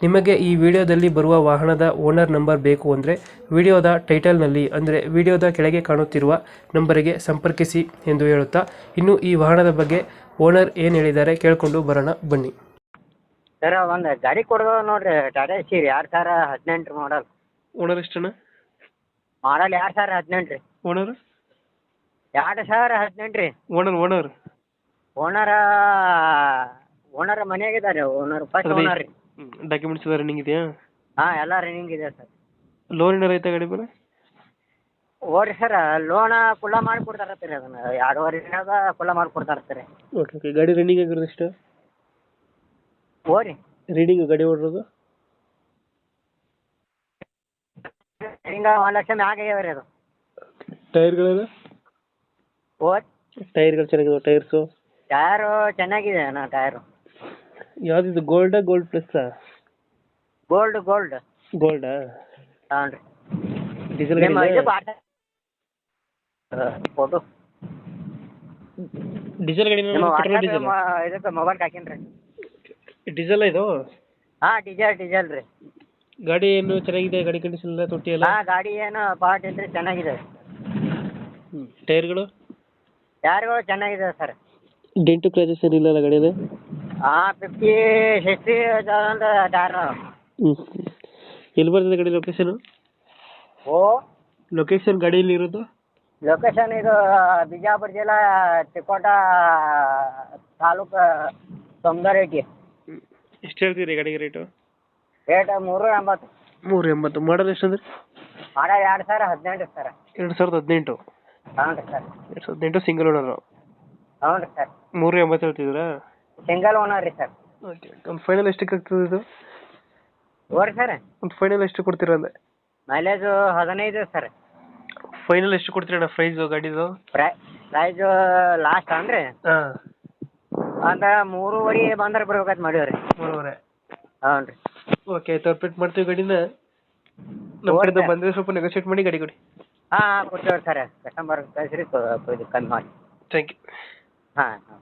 ನಿಮಗೆ ಈ ವಿಡಿಯೋದಲ್ಲಿ ಬರುವ ವಾಹನದ ಓನರ್ ನಂಬರ್ ಬೇಕು ಅಂದರೆ ವಿಡಿಯೋದ ಟೈಟಲ್ನಲ್ಲಿ ಅಂದರೆ ವಿಡಿಯೋದ ಕೆಳಗೆ ಕಾಣುತ್ತಿರುವ ನಂಬರಿಗೆ ಸಂಪರ್ಕಿಸಿ ಎಂದು ಹೇಳುತ್ತಾ ಇನ್ನು ಈ ವಾಹನದ ಬಗ್ಗೆ ಓನರ್ ಏನು ಹೇಳಿದ್ದಾರೆ ಕೇಳಿಕೊಂಡು ಬರೋಣ ಬನ್ನಿ. ಸರ್ ಒಂದು ಗಾಡಿ ಕೊಡೋದು ನೋಡ್ರಿ ಟಾಟಾ ಸೀರಿ ಎರಡು ಸಾವಿರ ಹದಿನೆಂಟು ಮಾಡಲ್ ಓನರ್ ಎಷ್ಟಣ್ಣ? ಮಾಡಲ್ ಎರಡು ಸಾವಿರ ಹದಿನೆಂಟು. ರೀ ಓನರ್ ಎರಡು ಸಾವಿರ ಹದಿನೆಂಟು ರೀ. ಓನರ್ ಓನರ್ ಓನರ ಓನರ್ ಮನೆಯಾಗಿದ್ದಾರೆ ಓನರ್ ಫಸ್ಟ್ ಓನರ್ ರೀ. ಡಾಕ್ಯುಮೆಂಟ್ಸ್ ಎಲ್ಲ ರನ್ನಿಂಗ್ ಇದೆಯಾ? ಹಾಂ ಎಲ್ಲ ರನ್ನಿಂಗ್ ಇದೆ ಸರ್. ಲೋನ್ ಏನಾರ ಐತೆ ಗಾಡಿ ಮೇಲೆ? ಓಡ್ರಿ ಸರ್ ಲೋನ ಕುಲ್ಲ ಮಾಡಿ ಕೊಡ್ತಾರತ್ತೀರಿ ಅದನ್ನ. ಎರಡೂವರೆ ದಿನದ ಕುಲ್ಲ ಮಾಡಿ ಕೊಡ್ತಾರತ್ತೀರಿ ಓಕೆ ಓಕೆ ಗಾಡಿ ರನ್ನಿಂಗ್ ಆಗಿರೋದು ಎಷ್ಟು? ಓರಿ? ರೀಡಿಂಗ್ ಗಾಡಿ ಓಡಿರೋದು? ಹಿಂಗ ಒಂದು ಲಕ್ಷ ಮ್ಯಾಗ ಆಗ್ಯಾವ ರೀ ಅದು. ಟೈರ್ಗಳೆಲ್ಲ ಓ ಟೈರ್ಗಳು ಚೆನ್ನಾಗಿದಾವೆ ಟೈರ್ಸು ಟಯರು ಚೆನ್ನಾಗಿದೆ ಅಣ್ಣ ಟಯರು ಯಾವ್ದಿದು ಗೋಲ್ಡಾ ಗೋಲ್ಡ್ ಪ್ಲಸ್ಸಾ ಗೋಲ್ಡ್ ಗೋಲ್ಡ್ ಗೋಲ್ಡಾ ಹಾಂ ರೀ. ಡೀಸೆಲ್ ನಿಮ್ಮ ಗಾಡಿ ಇದು ಬಾಟ ಫೋಟೋ. ಡೀಸೆಲ್ ಗಾಡಿ ನಿಮ್ಮ ಪೆಟ್ರೋಲ್ ವಾಟ್ಸಪ್ ಡೀಸೆಲ್ ಇದಕ್ಕೆ ಮೊಬೈಲ್ ಹಾಕೀನಿ ರೀ. ಡೀಸೆಲ್ ಇದು? ಹಾಂ ಡೀಸೆಲ್ ಡೀಸೆಲ್ ರೀ. ಗಾಡಿ ಏನು ಚೆನ್ನಾಗಿದೆ? ಗಾಡಿ ಕಂಡೀಷನ್ ಎಲ್ಲ ತೊಟ್ಟಿ ಎಲ್ಲ? ಹಾಂ ಗಾಡಿ ಏನು ಪಾರ್ಟ್ ಇಲ್ರಿ ಚೆನ್ನಾಗಿದೆ. ಟೈರ್ಗಳು? ಟೈರ್ಗಳು ಚೆನ್ನಾಗಿದೆ ಸರ್. ಡೆಂಟು ಕ್ರಾಚಸ್ ಏನಿಲ್ಲ ಗಾಡಿಯಲ್ಲಿ? ಫಿಫ್ಟಿ ಸಿಕ್ಸ್ಟಿ ತೌಸಂಡ್ ಟೈರ್ ಹ್ಞೂ ಎಲ್ಲಿ ಬರ್ತದೆ ಗಾಡಿ ಲೊಕೇಶನ್ ಓ? ಲೊಕೇಶನ್ ಗಾಡಿಯಲ್ಲಿ ಇರೋದು? ಲೊಕೇಶನ್ ಇದು ಬಿಜಾಪುರ ಜಿಲ್ಲಾ ತಿಕೋಟ ತಾಲೂಕು ಸೋಮದರೇಟಿ ಎಷ್ಟು ಹೇಳ್ತೀರಿ ಗಾಡಿಗೆ ರೇಟು ರೇಟ್ ಮೂರು ಎಂಬತ್ತು. ಮೂರು ಎಂಬತ್ತು. ಮಾಡಲ್ ಎಷ್ಟು ಅಂದ್ರೆ? ಮಾಡ ಎರಡು ಸಾವಿರ ಹದಿನೆಂಟು ಸರ್. ಎರಡು ಸಾವಿರದ ಹದಿನೆಂಟು. ಹ್ಞೂ ರೀ ಸರ್. ಎರಡು ಸಾವಿರದ ಹದಿನೆಂಟು ಸಿಂಗಲ್ ಓನರು ಹ್ಞೂ ರೀ ಸರ್. ಮೂರು ಎಂಬತ್ತು ಹೇಳ್ತಿದ್ದೀರಾ? ಸಿಂಗಲ್ ಓನರ್ ರೀ ಸರ್. ಓಕೆ ಒಂದು ಫೈನಲ್ ಎಷ್ಟಕ್ಕೆ ಆಗ್ತದೆ ಇದು? ಓರಿ ಸರ್. ಒಂದು ಫೈನಲ್ ಎಷ್ಟು ಕೊಡ್ತೀರಾ ಅಂದೆ? ಮೈಲೇಜು ಹದಿನೈದು ಸರ್. ಫೈನಲ್ ಎಷ್ಟು ಕೊಡ್ತೀರಣ್ಣ ಪ್ರೈಸು ಗಾಡಿದು? ಪ್ರೈ ಲಾಸ್ಟ್ ಲಾಸ್ಟ್ ಅಂದ್ರೆ? ಹಾಂ. ಅಂದ್ರೆ ಮೂರುವರೆ ಬಂದ್ರೆ ಬರ್ಬೇಕಂತ ಮಾಡೀವಿ ರೀ ಮೂರುವರೆ. ಹ್ಞೂ ರೀ ಓಕೆ ಆಯ್ತು ಮಾಡ್ತೀವಿ ಗಾಡಿನ. ನಮ್ಮ ಬಂದರೆ ಸ್ವಲ್ಪ ನೆಗೋಷಿಯೇಟ್ ಮಾಡಿ ಗಾಡಿ ಕೊಡಿ. ಹಾಂ ಹಾಂ ಕೊಡ್ತೇವೆ ಸರ್. ಕಸ್ಟಮರ್ ಕಳಿಸ್ರಿ ಕಮ್ಮಿ ಮಾಡಿ. ಥ್ಯಾಂಕ್ ಯು ಹಾಂ ಹಾಂ.